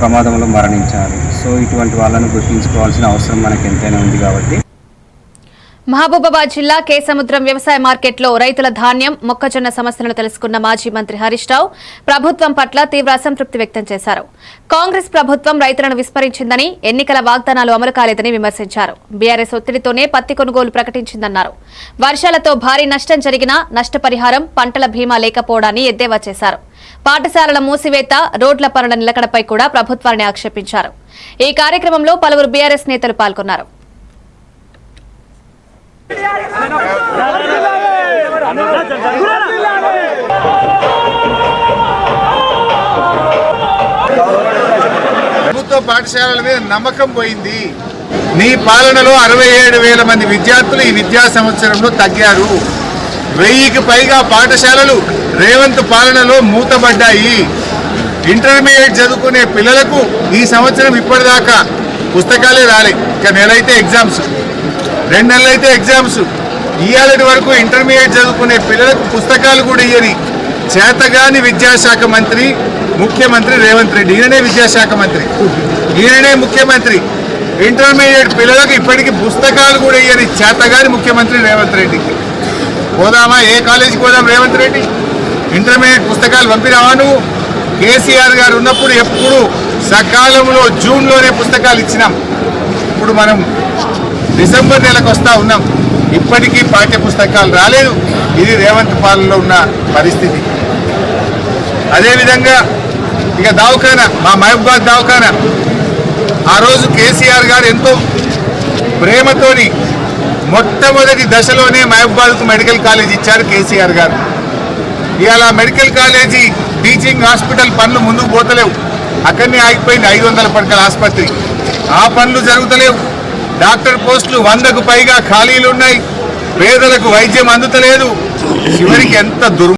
ప్రమాదంలో మరణించారు. సో ఇటువంటి వాళ్ళను గుర్తించుకోవాల్సిన అవసరం మనకు ఎంతైనా ఉంది కాబట్టి మహబూబాబాద్ జిల్లా కేసముద్రం వ్యవసాయ మార్కెట్లో రైతుల ధాన్యం మొక్కజొన్న సమస్యలను తెలుసుకున్న మాజీ మంత్రి హరీష్ రావు ప్రభుత్వం పట్ల తీవ్ర అసంతృప్తి వ్యక్తం చేశారు. కాంగ్రెస్ ప్రభుత్వం రైతులను విస్మరించిందని ఎన్నికల వాగ్దానాలు అమలు కాలేదని విమర్శించారు. బీఆర్ఎస్ ఒత్తిడితోనే పత్తి కొనుగోలు ప్రకటించిందన్నారు. వర్షాలతో భారీ నష్టం జరిగినా నష్టపరిహారం పంటల బీమా లేకపోవడాన్ని ఎద్దేవా చేశారు. పాఠశాలల మూసివేత రోడ్ల పనుల నిలకడపై కూడా ప్రభుత్వాన్ని ఆక్షేపించారు. ఈ కార్యక్రమంలో పలువురు బీఆర్ఎస్ నేతలు పాల్గొన్నారు. ప్రభుత్వ పాఠశాలల మీద నమ్మకం పోయింది. నీ పాలనలో అరవై ఏడు వేల మంది విద్యార్థులు ఈ విద్యా సంవత్సరంలో తగ్గారు. వెయ్యికి పైగా పాఠశాలలు రేవంత్ పాలనలో మూతబడ్డాయి ఇంటర్మీడియట్ చదువుకునే పిల్లలకు ఈ సంవత్సరం ఇప్పటిదాకా పుస్తకాలే రాలే. ఇక నెలైతే ఎగ్జామ్స్. రెండు నెలలైతే ఎగ్జామ్స్. ఇవాళటి వరకు ఇంటర్మీడియట్ చదువుకునే పిల్లలకు పుస్తకాలు కూడా ఇయ్యని చేతగాని విద్యాశాఖ మంత్రి ముఖ్యమంత్రి రేవంత్ రెడ్డి. ఈయననే విద్యాశాఖ మంత్రి. ఈయననే ముఖ్యమంత్రి. ఇంటర్మీడియట్ పిల్లలకు ఇప్పటికీ పుస్తకాలు కూడా ఇయ్యని చేతగాని ముఖ్యమంత్రి రేవంత్ రెడ్డికి పోదామా? ఏ కాలేజీకి పోదాం రేవంత్ రెడ్డి? ఇంటర్మీడియట్ పుస్తకాలు పంపినావా నువ్వు? కేసీఆర్ గారు ఉన్నప్పుడు ఎప్పుడు సకాలంలో జూన్లోనే పుస్తకాలు ఇచ్చినాం. ఇప్పుడు మనం డిసెంబర్ నెలకు వస్తా ఉన్నాం. ఇప్పటికీ పాఠ్య పుస్తకాలు రాలేదు. ఇది రేవంత్ పాలనలో ఉన్న పరిస్థితి. అదేవిధంగా ఇక దవాఖానా మా మహబూబాద్ దవాఖానా. ఆ రోజు కేసీఆర్ గారు ఎంతో ప్రేమతోని మొట్టమొదటి దశలోనే మహబూబాద్కు మెడికల్ కాలేజ్ ఇచ్చారు కేసీఆర్ గారు. ఇవాళ మెడికల్ కాలేజీ టీచింగ్ హాస్పిటల్ పనులు ముందుకు పోతలేవు. అక్కడనే ఆగిపోయింది ఐదు వందల పడకల ఆసుపత్రి. ఆ పనులు జరుగుతలేవు. డాక్టర్ పోస్టులు వందకు పైగా ఖాళీలున్నాయి పేదలకు వైద్యం అందుతలేదు. చివరికి ఎంత దుర్